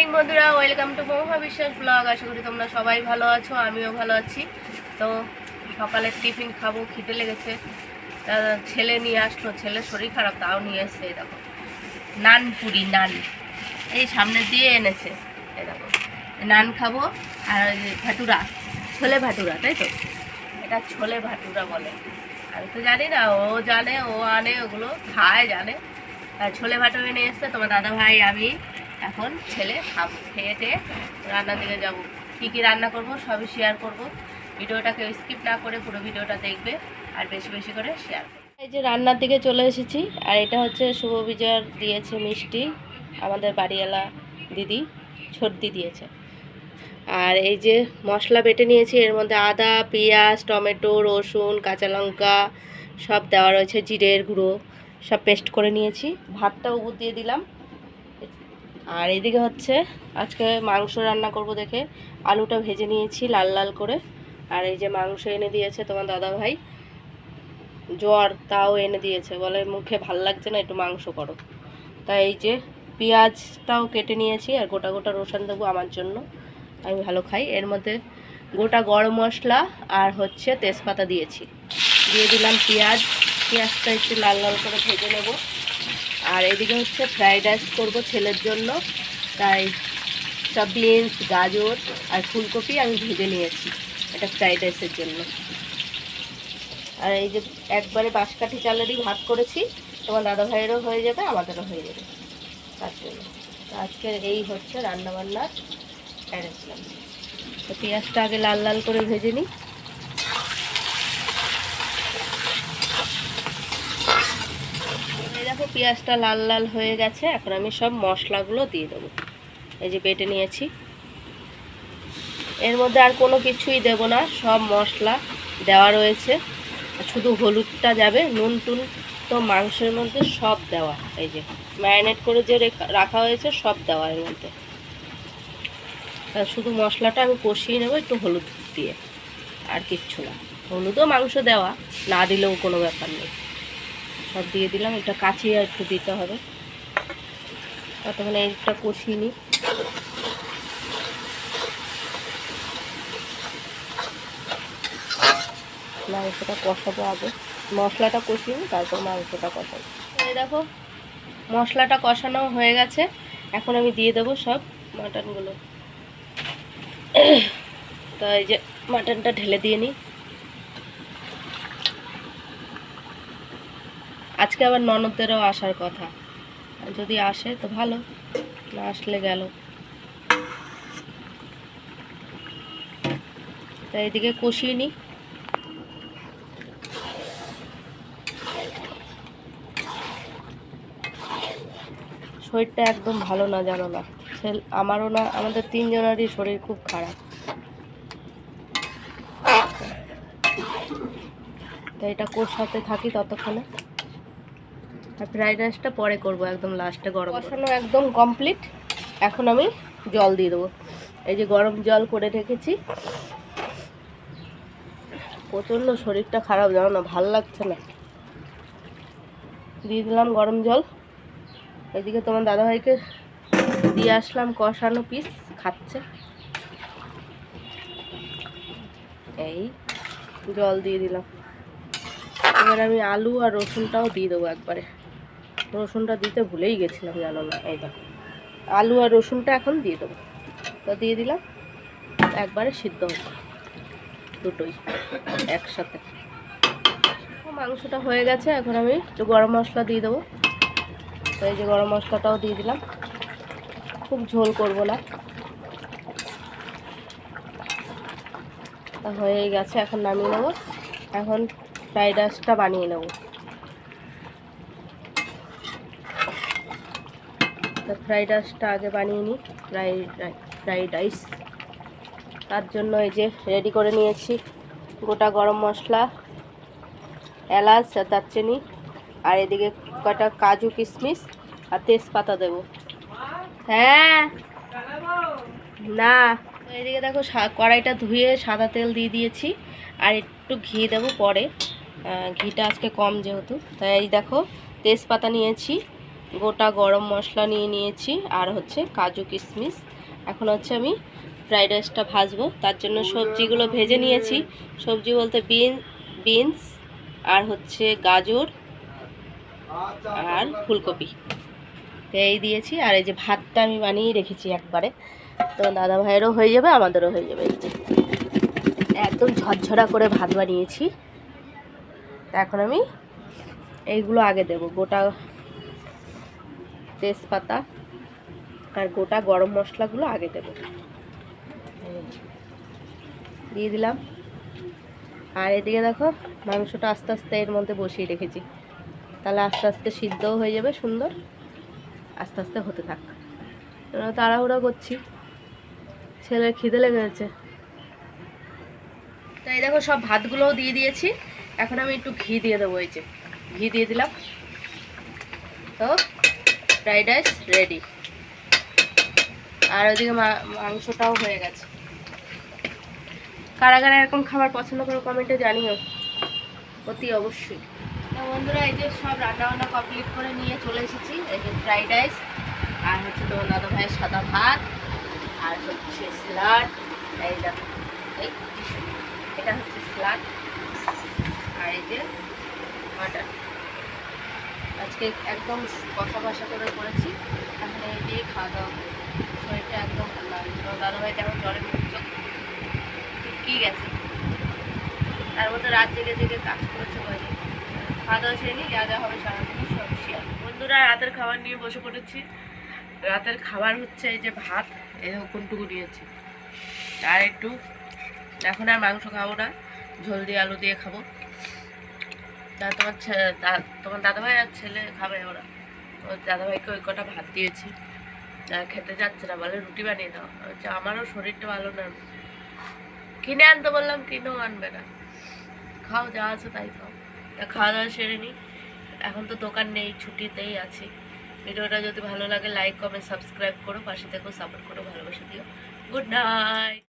Morning বন্ধুরা welcome to Mahua বিশ্বাস blog আশা করি তোমরা সবাই ভালো আছো, আমিও ভালো আছি। তো সকালের টিফিন খাব, খিদে লেগেছে। ছেলে নিয়ে আসলো, ছেলের শরীর খারাপ, তাও নিয়ে এসছে দেখো। নান পুরি, নান। এই সামনে দিয়ে এনেছে, এই দেখো। নান খাব, আর ওই ভাটুরা, ছোলে ভাটুরা, তাই তো? এটা ছোলে ভাটুরা বলে। আমি তো জানি না, ও জানে, ও আনে, ওগুলো খায়, জানে। আর ছোলে ভাটুরা নিয়ে এসছে, তোমার দাদা ভাই আমি। এখন ছেলে খাব খেয়ে খেয়ে রান্নার দিকে যাব। কী কী রান্না করব সবই শেয়ার করব। ভিডিওটাকে স্কিপ না করে পুরো ভিডিওটা দেখবে আর বেশি বেশি করে শেয়ার এই যে রান্নার দিকে চলে এসেছি, আর এটা হচ্ছে শুভ বিজয়ার দিয়েছে মিষ্টি, আমাদের বাড়িওয়ালা দিদি সর্দি দিয়েছে। আর এই যে মশলা বেটে নিয়েছি, এর মধ্যে আদা, পেঁয়াজ, টমেটো, রসুন, কাঁচা লঙ্কা, সব দেওয়া রয়েছে, জিরের গুঁড়ো, সব পেস্ট করে নিয়েছি। ভাতটা উপর দিয়ে দিলাম। আর এদিকে হচ্ছে আজকে মাংস রান্না করব দেখে। আলুটা ভেজে নিয়েছি লাল লাল করে। আর এই যে মাংস এনে দিয়েছে তোমার দাদা ভাই। জ্বর তাও এনে দিয়েছে। বলে মুখে ভালো লাগছে না, একটু মাংস করো। তাই এই যে পেঁয়াজটাও কেটে নিয়েছি আর গোটা গোটা রসুন দেবো আমার জন্য। আমি ভালো খাই। এর মধ্যে গোটা গরম মশলা আর হচ্ছে তেজপাতা দিয়েছি। দিয়ে দিলাম পেঁয়াজ। পেঁয়াজটা একটু লাল লাল করে ভেজে নেব। আর এদিকে হচ্ছে ফ্রাইড রাইস করব ছেলের জন্য। তাই সব বিনস গাজর আর ফুলকপি আমি ভেজে নিয়েছি এটা ফ্রাইড রাইসের জন্য। আর এই যে একবারে বাঁশকাঠি চালেরই ভাত করেছি, তোমার দাদা ভাইয়েরও হয়ে যাবে, আমাদেরও হয়ে যাবে। তার জন্য। আজকে এই হচ্ছে রান্নাবান্নার অ্যারেঞ্জমেন্ট তো পেঁয়াজটা আগে লাল লাল করে ভেজে নিই এই দেখো পেঁয়াজটা লাল লাল হয়ে গেছে, এখন আমি সব মশলাগুলো দিয়ে দেবো। এই যে বেটে নিয়েছি। এর মধ্যে আর কোনো কিছুই দেব না, সব মশলা দেওয়া রয়েছে। শুধু হলুদটা যাবে, নুন টুন তো মাংসের মধ্যে সব দেওয়া। এই যে ম্যারিনেট করে যে রেখা- হয়েছে, সব দেওয়া এর মধ্যে। শুধু মশলাটা আমি কষিয়ে নেব একটু হলুদ দিয়ে। আর কিচ্ছু না। হলুদও মাংস দেওয়া, না দিলেও কোনো ব্যাপার নেই। সব দিয়ে দিলাম, এটা কাচিয়ে একটু দিতে হবে। ততক্ষণে এইটা কষিয়ে নিই। মাংসটা কষাবো আগে। মশলাটা কষিয়ে নিই, তারপর মাংসটা কষাবো। এই দেখো, মশলাটা কষানো হয়ে গেছে। এখন আমি দিয়ে দেবো সব মাটনগুলো। তো এই যে মাটনটা ঢেলে দিয়ে নিই। আজকে আবার ননদদেরও আসার কথা। যদি আসে তো ভালো, না আসলে গেল। তাই এদিকে কষিয়ে নিই শরীরটা একদম ভালো না, জানো না। আমারও না, আমাদের তিনজনেরই শরীর খুব খারাপ। তো এটা কোর সাথে থাকি ততক্ষণে। আর ফ্রাইড রাইসটা পরে করব, একদম লাস্টে গরম কষানো একদম কমপ্লিট এখন আমি জল দিয়ে দেবো। এই যে গরম জল করে রেখেছি। প্রচণ্ড শরীরটা খারাপ, জানো না, ভালো লাগছে না। দিয়ে দিলাম গরম জল। এদিকে তোমার দাদাভাইকে দিয়ে আসলাম কষানো পিস খাচ্ছে। এই, জল দিয়ে দিলাম। এবার আমি আলু আর রসুনটাও দিয়ে দেবো একবারে। রসুনটা দিতে ভুলেই গেছিলাম, জানো না? এই দেখো। আলু আর রসুনটা এখন দিয়ে দেবো। তো দিয়ে দিলাম। একবারে সিদ্ধ হোক। দুটোই, একসাথে। মাংসটা হয়ে গেছে। এখন আমি একটু গরম মশলা দিয়ে দেবো। তো এই যে গরম মশলাটাও দিয়ে দিলাম। খুব ঝোল করব না। হয়ে গেছে। এখন নামিয়ে নেব। এখন ফ্রাইড রাইসটা বানিয়ে নেব। ফ্রাইড রাইসটা আগে বানিয়ে নিই ফ্রাইড ফ্রাইড রাইস তার জন্য এই যে রেডি করে নিয়েছি গোটা গরম মশলা, এলাচ দারচিনি, আর এদিকে কটা কাজু কিশমিশ আর তেজপাতা দেব। হ্যাঁ। না, এদিকে দেখো কড়াইটা ধুয়ে সাদা তেল দিয়ে দিয়েছি, আর একটু ঘি দেবো পরে। ঘিটা আজকে কম যেহেতু, তাই এই দেখো তেজপাতা নিয়েছি। গোটা গরম মশলা নিয়ে নিয়েছি, আর হচ্ছে কাজু কিশমিশ। এখন হচ্ছে আমি ফ্রাইড রাইসটা ভাজবো। তার জন্য সবজিগুলো ভেজে নিয়েছি। সবজি বলতে বিন বিনস, আর হচ্ছে গাজর, আর ফুলকপি। এই দিয়েছি, আর এই যে ভাতটা আমি বানিয়ে রেখেছি একবারে। তো দাদা ভাইয়েরও হয়ে যাবে, আমাদেরও হয়ে যাবে। একদম ঝরঝরা করে ভাত বানিয়েছি। এখন আমি এইগুলো আগে দেব। গোটা তেজপাতা আর গোটা গরম মশলাগুলো আগে দেব। দিয়ে দিলাম। আর এদিকে দেখো, মাংসটা আস্তে আস্তে এর মধ্যে বসিয়ে রেখেছি। তাহলে আস্তে আস্তে সিদ্ধও হয়ে যাবে, সুন্দর। আস্তে আস্তে হতে থাক। তাড়াহুড়া করছি। ছেলের খিদে লেগে তাই দেখো, সব ভাতগুলোও দিয়ে দিয়েছি। এখন আমি একটু ঘি দিয়ে দেবো, এই যে। ঘি দিয়ে দিলাম। তো ফ্রাইড রাইস রেডি আর ওইদিকে মা- মাংসটাও হয়ে গেছে। কারা কারা এরকম খাবার পছন্দ করো কমেন্টে জানিও। অতি অবশ্যই। তো বন্ধুরা, এই যে সব রান্না বান্না কমপ্লিট করে নিয়ে চলে এসেছি। এই যে ফ্রাইড রাইস আর হচ্ছে তোমার দাদা ভাইয়ের সাদা ভাত, আর হচ্ছে স্যালাড এই দেখো এটা হচ্ছে স্যালাড আর এই যে মাটন আজকে একদম কষা কষা করে করেছি। এখন এই দিয়ে খাওয়া দাওয়া করব। শরীরটা একদম ভালো লাগে তোমার দাদা ভাই তেমন জ্বরে ভুগছ? কি গেছে। তার মধ্যে রাত জেগে জেগে কাজ করেছে বলে। খাওয়া দাওয়া সেরে যা যা হবে সারাদিন সব শেয়ার বন্ধুরা, রাতের খাবার নিয়ে বসে পড়েছি। রাতের খাবার হচ্ছে এই যে ভাত এই কোনটুকু নিয়েছি। আর একটু এখন আর মাংস খাব না। ঝোল দিয়ে আলু দিয়ে খাব। তোমার তোমার দাদাভাই আর ছেলে খাবে ওরা। ওর দাদাভাইকে ওই কটা ভাত দিয়েছি। খেতে যাচ্ছে না বলে রুটি বানিয়ে দাও। বলছি, আমারও শরীরটা ভালো না। কিনে আনতে বললাম কিনেও আনবে না। খাও যা আছে তাই খাও। তা খাওয়া দাওয়া সেরে নিই এখন তো দোকান নেই ছুটিতেই আছি। ভিডিওটা যদি ভালো লাগে লাইক কমেন্ট সাবস্ক্রাইব করো। পাশে থেকেও সাপোর্ট করো ভালোবাসা দিও। Good night